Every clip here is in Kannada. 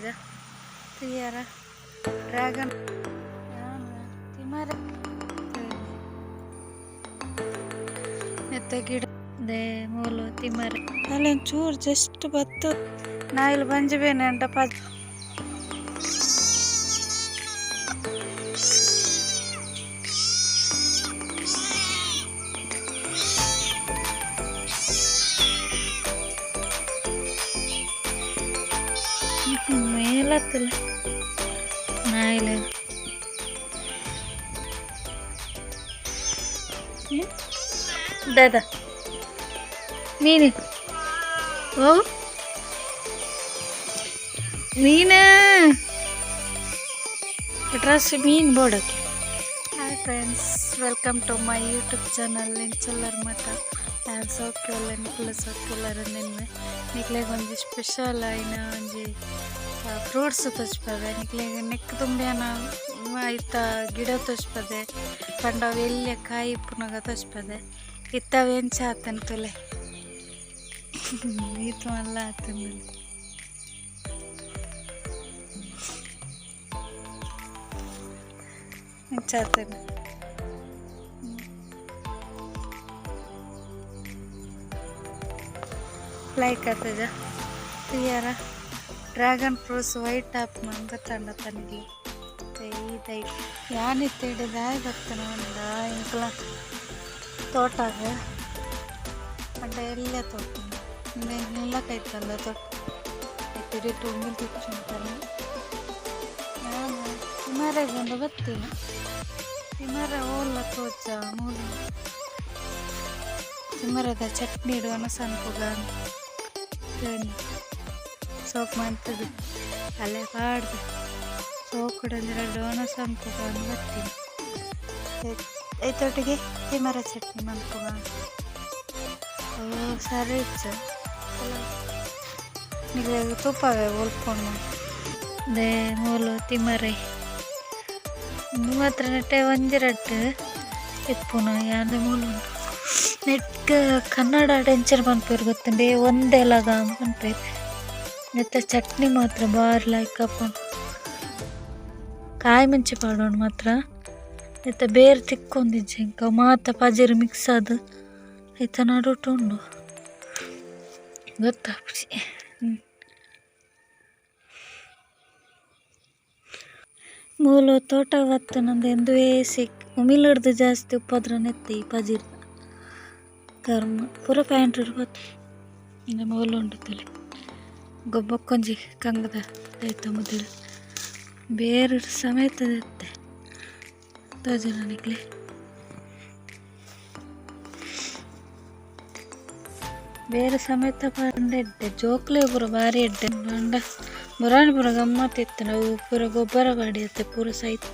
ಆತಜ ತಿಯರ ಡ್ರ್ಯಾಗನ್. ತಿಮರ ಎತ್ತ ಗಿಡ. ದೇ ಮೂಲು ತಿಮರ ಅಲ್ಲೊಂದು ಚೂರು ಜಸ್ಟ್ ಬತ್ತು ನಾ ಇಲ್ಲಿ ಬಂಜಬೇನೆ ಅಂಟ ಪದ್ ಮೇಲತ್ತಲ್ಲ ನಾ ಇಲ್ಲ ದಾದಾ ಮೀನು ಓ ಮೀನ ಡ್ರೆಸ್ ಮೀನು Bodakke hi friends welcome to my YouTube channel ಚಲ್ಲರ್ ಮಠ ಯಾರು ಹೋಗ್ತಿಲ್ಲ ನಿಕ್ಲ ಸೌಖ್ಯಲ್ಲರ ನಿನ್ನೆ ನಿಕ್ಲೆಗೆ ಒಂದು ಸ್ಪೆಷಲ್ ಐನ ಒಂಜಿ ಫ್ರೂಟ್ಸ್ ತೋಚ್ಪದೆ ನಿಕ್ಲೆಗೆ ನೆಕ್ ತುಂಬ್ಯಾನ ಐತ ಗಿಡ ತೋಚ್ಪದೆ ಪಂಡ ಎಲ್ಲಿಯ ಕಾಯಿ ಪುನಗ ತೋಚ್ಪದೆ ಇತ್ತವೇನ್ ಚಾತನ್ ತುಲೆ ಈತ ಅಲ್ಲ ಚಾತನ ಲೈಕ್ ಆಗ್ತದ. Clear dragon fruits white top ಮಂಗ ತಂಡ ತನಗೆ ಇದೈ. ಯಾನಿತ್ತು ಹಿಡಿದಾಯ ಬರ್ತಾನೆ ಒಂದು ಇಂಕ್ಲ ತೋಟಾಗ. ಅಂಡ ಎಲ್ಲ ತೋಟ. ನೆಲ್ಲ ಕೈತಲ್ಲ ತೋಟ ತಿರಿ ತುಂಬಿಲ್ ತಿಚ್ಚುಂತಾನೆ ನಾನು ಬಂದು ಬರ್ತೀನಿ ಹಿಮಾರ ಓಲ್ಲ ತೋಚ, ಮೂಲ. ಹಿಮರದ ಚಟ್ನಿ ಇಡುವನ ಸನ್ಪುಗ ಸೋಕ್ ಮಾಡ್ತದೆ. ಅಲ್ಲೇ ಕಾಡ್ದು ಸೋಕುಡಂದ್ರೆ ಡೋನಸ್ ಅಂತ ಬರ್ತೀನಿ. ಐತೊಟ್ಟಿಗೆ ತಿಮರ ಚಟ್ನಿ ಮಂಪುಗ ಓ, ಸರಿ ಇತ್ತು. ನಿಮಗೆ ತುಪ್ಪವೇ ಉಳ್ಕೊಂಡು ದೇ ಮೂಲು ತಿಮರೆ. ನಿಮ್ಮ ಹತ್ರ ನೆಟ್ಟೆ ಒಂಜಿರಟ್ಟು ಇಪ್ಪುನ ಯಾವುದೇ ಮೂಲು ನೆಟ್ಗೆ ಕನ್ನಡ ಟೆನ್ಷನ್ ಪನ್ಪೇರು ಗೊತ್ತಂಡೆ? ಒಂದೆಲಗ ಪನ್ಪೇರು ನೆತ್ತ ಚಟ್ನಿ ಮಾತ್ರ ಬಾರ್ ಲೈಕ್ ಅಪ್ಪನ್ ಕಾಯಿ ಮುಂಚೆ ಪಾಡೋಣ ಮಾತ್ರ. ನೆತ್ತ ಬೇರೆ ತಿಕ್ಕೊಂಡಿದ್ದೆ ಇಂಕ ಮಾತ ಪಜೀರು ಮಿಕ್ಸ್ ಆದ. ಐತ ನಡುಟು ಉಂಡು ಗೊತ್ತಾಗ್ಸಿ ಮೂಲು ತೋಟ ಬತ್ತ ನಂದು ಎಂದುವೇ ಸಿಕ್. ಉಮಿಲಿಡ್ದು ಜಾಸ್ತಿ ಉಪ್ಪದ್ರ ನೆತ್ತಿ ಪಜೀರ್ ಕರ್ಮ ಪೂರ ಪ್ಯಾಂಟ್ ಇಡ್ಬೋದು ಇಂದ ಮೂಲು ಉಂಡು ತಲೆ ಗೊಬ್ಬಕ್ಕೊಂಜಿ ಕಂಗದ ಆಯ್ತು ಮೊದಲು ಬೇರೆ ಸಮೇತ ಎತ್ತೆ ತೋಜನ ನಿಕ್ಲೆ ಬೇರೆ ಸಮೇತ ಎಡ್ಡೆ ಜೋಕ್ಲೆ ಪೂರ ಭಾರಿ ಎಡ್ಡೆ. ಪಂಡ ಮುರಾಣಿ ಪೂರ ಗಮ್ಮತ್ ಇತ್ತು ನಾವು ಪೂರ ಗೊಬ್ಬರ ಬಾಡಿಯತ್ತೆ ಪೂರ ಸೈತ್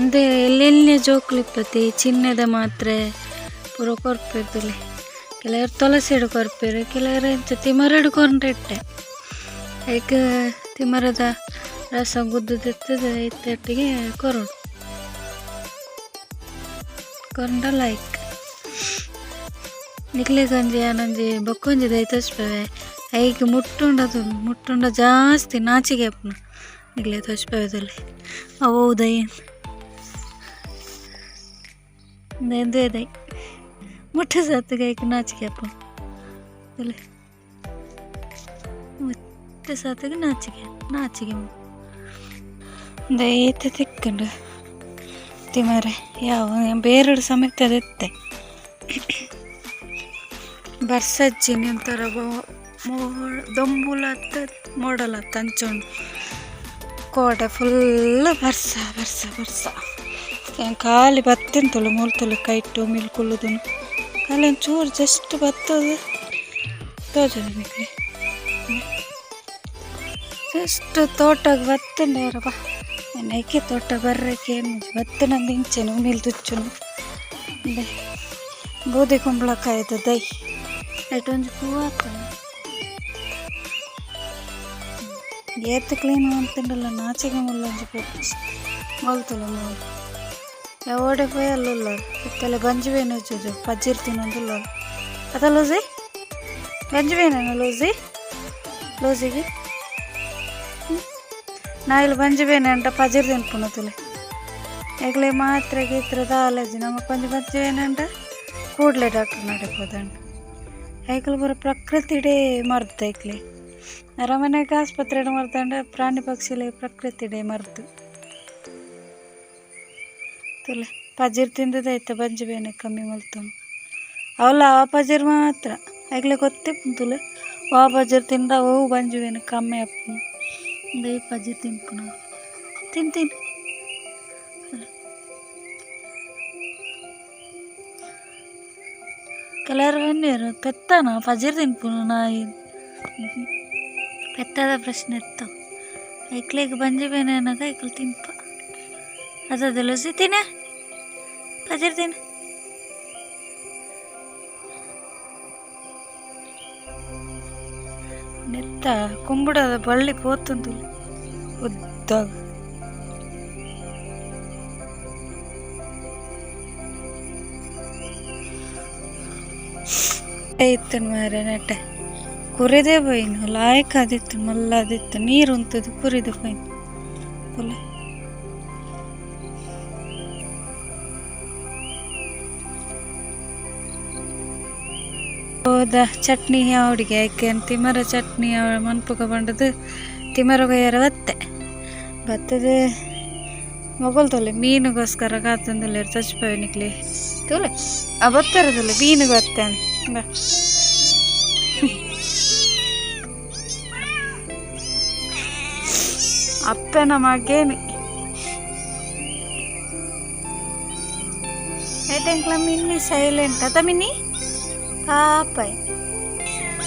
ಅದೇ ಎಲ್ಲೆಲ್ಲೇ ಜೋಕ್ಲಿಪ್ಪತಿ ಚಿನ್ನದ ಮಾತ್ರೆ, ಪೂರ ಕೊರ್ಪಿರ್ತಲೆ ಕೆಲವರು ತುಳಸಿ ಹಿಡು ಕೊರ್ಪೇರು ಕೆಲವರು ಎಂತ ತಿಮರ ಹಿಡ್ಕೊಂಡು ಇಟ್ಟೆ. ಈಗ ತಿಮರದ ರಸ ಗುದ್ದದಿರ್ತದೆ ಇತ್ತಟ್ಟಿಗೆ ಕೊರೋಡು ಕೊಂಡ ಲೈಕ್. ನಿಕ್ಲೆ ಗಂಜಿ, ಆನಂಜಿ, ಬೊಕ್ಕೊಂಜಿ ದೈತಸ್ಪವೆ ಐಗೆ ಮುಟ್ಟುಂಡದು, ಮುಟ್ಟುಂಡ ಜಾಸ್ತಿ ನಾಚಿಗೆ ಅಪ್ಪನ ನಿಕ್ಲೆ ತೋಚ್ಪೇವೆದಲ್ಲಿ ಅವು ದೈ ಎಂದೇ ದೈ ಮುಟ್ಟ ಸತ್ತಿಗೆ ಐಕೆ ನಾಚಿಕೆ ಅಪ್ಪ ಅಲ್ಲೇ ಮುಟ್ಟ ಸತ್ತಿಗೆ ನಾಚಿಕೆ ನಾಚಿಕೆ ದೈತೆ ತಿಕ್ಕಂಡು ತಿಮರೆ ಯಾವ ಬೇರೆಡು ಸಮೇತ ಅದೆತ್ತೆ ಬರ್ಸಜ್ಜಿನಿ ಒಂಥರ ದೊಂಬುಲತ್ತ ಮೋಡಲತ್ತ ಹಂಚೋಂಡು ಕೋಟೆ ಫುಲ್ ಬರ್ಸ ಬರ್ಸ ಬರ್ಸ ಖಾಲಿ ಬತ್ತಿಂತಲು ಮುಲ್ತಲು ಕೈ ಇಟ್ಟು ಮಿಲ್ಕೊಳ್ಳೋದನ್ನು ಖಾಲಿ ಒಂಚೂರು ಜಸ್ಟ್ ಬತ್ತದು. ತೋಜನ ನಿಮಗೆ. ಜಸ್ಟ್ ತೋಟಕ್ಕೆ ಬತ್ತಂಡೇರಪ್ಪ ನನಗೆ ತೋಟ ಬರ್ರಕ್ಕೆ ಬತ್ತು ನಂದು ಇಂಚೆನು ಮಿಲ್ದುಚ್ಚನು ತುಚ್ಚುನು ದೇ ಬೂದಿ ಕುಂಬಳಕಾಯ್ದು ದೈ. ಐಟೊಂದು ಹೂವು ಹಾಕ್ತಾನೆ. ಏತ್ ಕ್ಲೀನ್ ಅಂತಂಡಲ್ಲ ನಾಚಿಗೆ ಮುಲ್ಲಂಜಿ ಪೋಪು ಮೊಲ್ತಲು ಮೂಲು. ಎವಡೆ ಅಲ್ಲ ಇತ್ತಲ್ಲ ಇತ್ತಲೆ ಗಂಜಿಬೇನು ಚೂಜು ಪಜ್ಜಿರ್ತೀನಿ ಅಂದುಲ್ಲ ಅದ ಲೂಸಿ ಗಂಜಿಬೇನೇನು ಲೂಸಿ ಲೂಸಿಗೆ ನಾ ಇಲ್ಲಿ ಬಂಜಿಬೇನೆ ಅಂಟ ಪಜ್ಜಿರ್ ತಿನ್ಪುಣ ತುಲೆ ಎಗ್ಲೆ ಮಾತ್ರ ಗೀತ್ರ ದಾಲಜಿ. ನಮ್ಮ ಪಂಜಿ ಬಂಜಿಬೇನಂಟ ಕೂಡಲೇ ಡಾಕ್ಟರ್ ನಡಕೋದಂಡ ಐಕಲ್ ಬರೋ ಪ್ರಕೃತಿಡೇ ಮರ್ದು ಐಕ್ಲಿ ಅರಮನೆಗೆ ಆಸ್ಪತ್ರೆ ಮರ್ದಂಡ ಪ್ರಾಣಿ ಪಕ್ಷಿಲಿ ಪ್ರಕೃತಿಡೇ ಮರ್ದು. ತುಲೆ ಪಜಿರ್ ತಿಂದದ ಐತೆ ಬಂಜಿ ಬೇನೆ ಕಮ್ಮಿ ಮಲ್ತಮ್ಮ ಅವಲ್ಲ ಆ ಪಜಿರ್ ಮಾತ್ರ ಆಗ್ಲೇ ಗೊತ್ತಿಪ್ಪು ತುಲೆ ಆ ಪಜಿರ್ ತಿಂದ ಓ ಬಂಜಿಬೇನೆ ಕಮ್ಮಿ ಅಪ್ಪು ಈ ಪಜಿರ್ ತಿನ್ಪುಣ ತಿಂತೀನಿ కలర్ వేరు పెత్తనా ఫజీర్ తినుకున్నా పెద్దదా ప్రశ్న ఎత్తా ఎక్కలేక బంజీ పోయినాక ఇక్కడ తింప ತಿನ್ಪ ಅದ ಲುಸಿ ತಿನ್ನ ಪಜಿರ್ ತಿನ್ನ ನೆತ್ತ ಕುಂಬುಡದ ಬಳ್ಳಿ ಪೋತುಂದು ಉದ್ದಾಗ ಇತ್ತು ಮಾರೆ ನೆಟ್ಟೆ ಕುರಿದೇ ಬೈನು ಲಾಯಕ್ ಆದಿತ್ತು ಮಲ್ಲ ಆದಿತ್ತು ನೀರು ಉಂತದು ಕುರಿದು ಬೈನು ಹೋದ ಚಟ್ನಿ ಯಾವಡಿಗೆ ಆಯ್ಕೆ ತಿಮರ ಚಟ್ನಿ ಮನ್ಪುಗ ಬಂಡದು? ತಿಮರ ಒತ್ತೆ. ಬತ್ತೆ ಬತ್ತದ ಮೊಗಲ್ ತೊಲೆ, ಮೀನಿಗೋಸ್ಕರ ಕಾತಂದಲ್ಲಿ ಚಚ್ಪಾಯಿ ನಿಕ್ಲಿ. ತೊಲೆ, ಆ ಬತ್ತರದಲ್ಲಿ ಮೀನಿಗೆ ಗತ್ತೆನ್ ಬಾ. ಅಪ್ಪನ ಮಗೇನಿ. ಏಟೆಂಕ್ಲ ಮಿನ್ನಿ ಸೈಲೆಂಟ್ ಅದ ಮಿನ್ನಿ ಪಾಪಯ್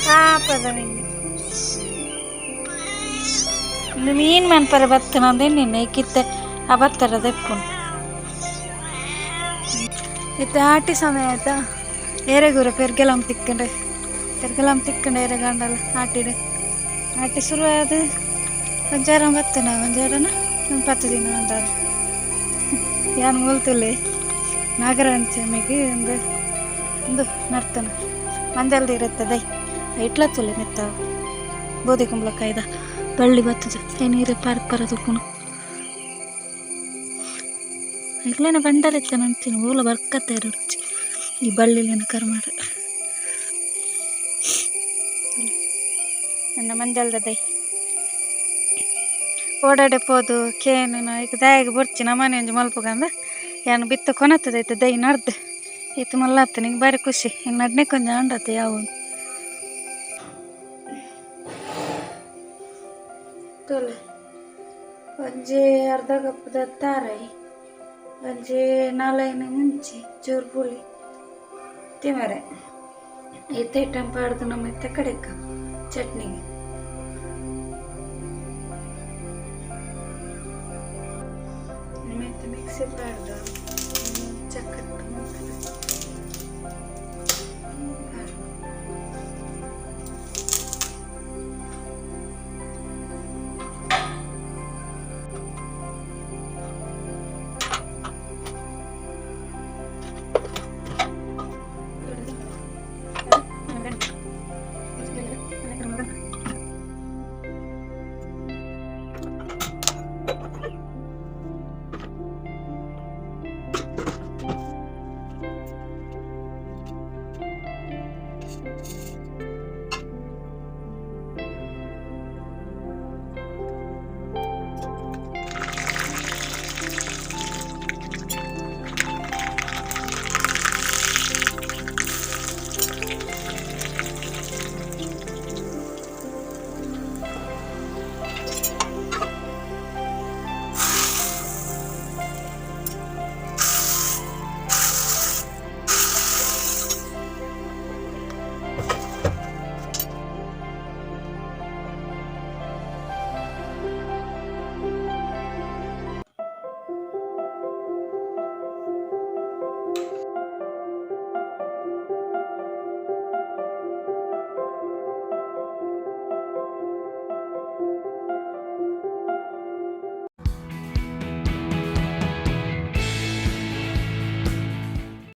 ಪಾಪದ ಮೀನು ಮನ್ಪರ ಬತ್ತನ ಅಂದ್ರೆ ನಿನ್ನೆ ಕಿತ್ತೆ ಆ ಬತ್ತರ ತೆಪ್ಪುಂಡು ಇತ್ತೆ ಆಟಿ ಸಮಯ ಆಯ್ತಾ? ಏರೆಗೂರ ಪೆರ್ಗೆಲಂ ತಿಕ್ಕಂಡೆ ಪೆರ್ಗೆಲಂ ತಿಕ್ಕಂಡೆ ಏರೆ ಗಂಡಲ್ಲ ಆಟಿಡೆ ಆಟಿ ಶುರು ಆದ ಒಂಜಾರ ಬತ್ತನ ಒಂಜಾರನ? ಒಂದು ಪತ್ತು ದಿನ ಅಂದಾರ ಯಾನು ಮೂಲ್ತುಲೆ ನಾಗರಾಂಚಮಿಗೆ ಒಂದು ಒಂದು ನರ್ತನ. ಮಂದಲ್ದು ಇರುತ್ತದೆ ಇಟ್ಲ ತುಲೆ ಮೆತ್ತ ಬೋಧಿ ಕುಂಬಳಕಾಯ್ದ ಬಳ್ಳಿ ಬತ್ತದ. ಏ, ನೀರು ಪರ ತುಕ್ಕುನು ಇಗ್ಲೇನ ಬಂಡಲಿತ್ತ ನಂತೀನಿ ಊಲ ಬರ್ಕತ್ತ ರುಚಿ. ಈ ಬಳ್ಳಿಲೇನ ಕರ್ಮಾಡ ನನ್ನ ಮಂಜಲ್ದ ದೈ. ಓಡಾಡೆ ಪೋದು, ಕೇನು ಈಗ ದಾಯಿಗೆ ಬರ್ಚಿ ನಮ್ಮನೆ ಒಂದು ಮಲ್ಪಗಂದ. ಏನು ಬಿತ್ತು ಕೊನತ್ತದೈತೆ, ದೈ, ನಡ್ದು. ಇತ್ತು ಮಲ್ಲಾತ ನಿಂಗೆ ಭಾರಿ ಖುಷಿ. ಹಿಂಗೆ ನಡ್ನೆ ಕೊಂಜ ಅಂಡತ್ತೆ ಯಾವ ಒಂಜಿ ಅರ್ಧ ಕಪ್ಪದ ತಾರೈ ಒಂಜಿ ನಾಲೈನ ಮುಂಚಿ ಚೂರು ಪುಳಿ ತಿಮರೆ ಇತ್ತೆ ಟೆಂಪಾಡ್ದು ನಮ್ಮ ಇತ್ತೆ ಕಡೆಕ ಚಟ್ನಿಗೆ. ಮಿಕ್ಸಿ ಪಾಡ್ದು. ketemu kan? Enggak.